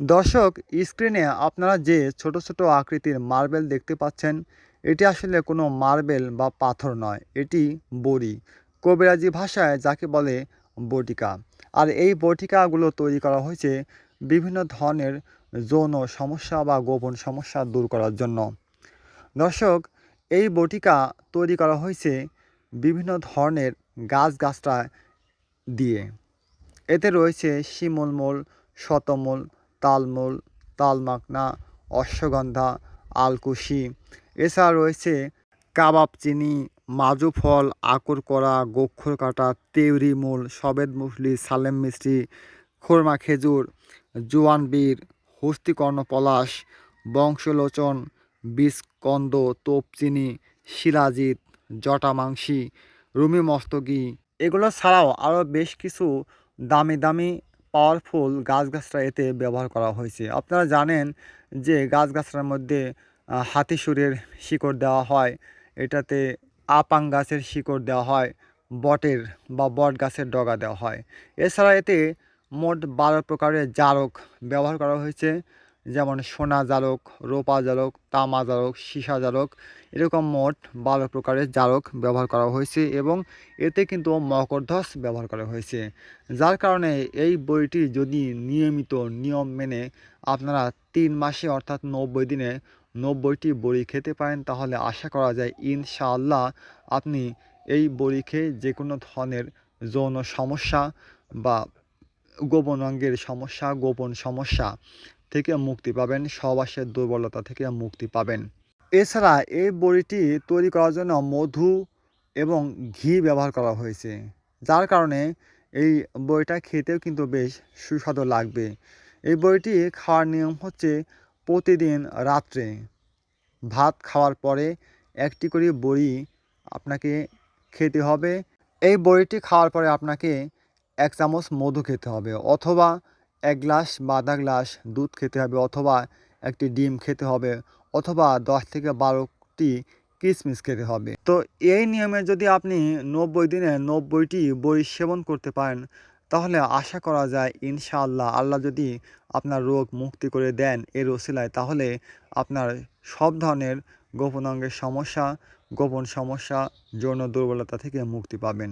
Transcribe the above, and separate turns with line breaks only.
দর্শক, স্ক্রিনে আপনারা যে ছোট ছোট আকৃতির মার্বেল দেখতে পাচ্ছেন, এটি আসলে কোনো মার্বেল বা পাথর নয়, এটি বড়ি। কবিরাজি ভাষায় যাকে বলে বটিকা। আর এই বটিকাগুলো তৈরি করা হয়েছে বিভিন্ন ধরনের যৌন সমস্যা বা গোপন সমস্যা দূর করার জন্য। দর্শক, এই বটিকা তৈরি করা হয়েছে বিভিন্ন ধরনের গাছগাছরা দিয়ে। এতে রয়েছে শিমুলমূল, শতমূল তালমূল, তালমাকনা, অশ্বগন্ধা, আলকুশি। এছাড়া রয়েছে কাবাব চিনি, মাজু ফল, আকুর করা গোক্ষর কাটা তেওরি মূল, সবেদ মুসলি, সালেম মিষ্টি, খোরমা খেজুর, জোয়ান বীর হস্তিকর্ণ পলাশ, বংশলোচন বিষকন্দ তোপচিনি শিলাজিৎ জটামাংসী রুমি মস্তকি। এগুলো ছাড়াও আরও বেশ কিছু দামি দামি পাওয়ারফুল গাছগাছরা এতে ব্যবহার করা হয়েছে। আপনারা জানেন যে গাছগাছরার মধ্যে হাতি সুরের শিকড় দেওয়া হয়, এটাতে আপাং গাছের শিকড় দেওয়া হয়, বটের বা বট গাছের ডগা দেওয়া হয়। এছাড়া এতে মোট বারো প্রকারের জারক ব্যবহার করা হয়েছে। যেমন সোনা জারক রোপা জারক তামা জারক সীসা জারক এরকম মোট বারো প্রকারের জারক ব্যবহার করা হয়েছে এবং এতে কিন্তু মকরধ্বস ব্যবহার করা হয়েছে। যার কারণে এই বইটি যদি নিয়মিত নিয়ম মেনে আপনারা তিন মাসে অর্থাৎ নব্বই দিনে নব্বইটি বড়ি খেতে পারেন, তাহলে আশা করা যায় ইনশাআল্লাহ আপনি এই বড়ি খেয়ে যে কোনো ধরনের যৌন সমস্যা বা গোপন অঙ্গের সমস্যা, গোপন সমস্যা থেকে মুক্তি পাবেন, সহবাসের দুর্বলতা থেকে মুক্তি পাবেন। এছাড়া এই বড়িটি তৈরি করার জন্য মধু এবং ঘি ব্যবহার করা হয়েছে, যার কারণে এই বইটা খেতেও কিন্তু বেশ সুস্বাদু লাগবে। এই বইটি খাওয়ার নিয়ম হচ্ছে প্রতিদিন রাত্রে ভাত খাওয়ার পরে একটি করে বড়ি আপনাকে খেতে হবে। এই বড়িটি খাওয়ার পরে আপনাকে এক চামচ মধু খেতে হবে, অথবা এক গ্লাস বা আধা গ্লাস দুধ খেতে হবে অথবা একটি ডিম খেতে হবে অথবা দশ থেকে বারোটি কিশমিশ খেতে হবে। তো এই নিয়মে যদি আপনি নব্বই দিনে নব্বইটি বড়ি সেবন করতে পারেন, তাহলে আশা করা যায় ইনশাআল্লাহ আল্লাহ যদি আপনার রোগ মুক্তি করে দেন এর ওসিলায়, তাহলে আপনার সব ধরনের গোপন অঙ্গের সমস্যা, গোপন সমস্যা, যৌন দুর্বলতা থেকে মুক্তি পাবেন।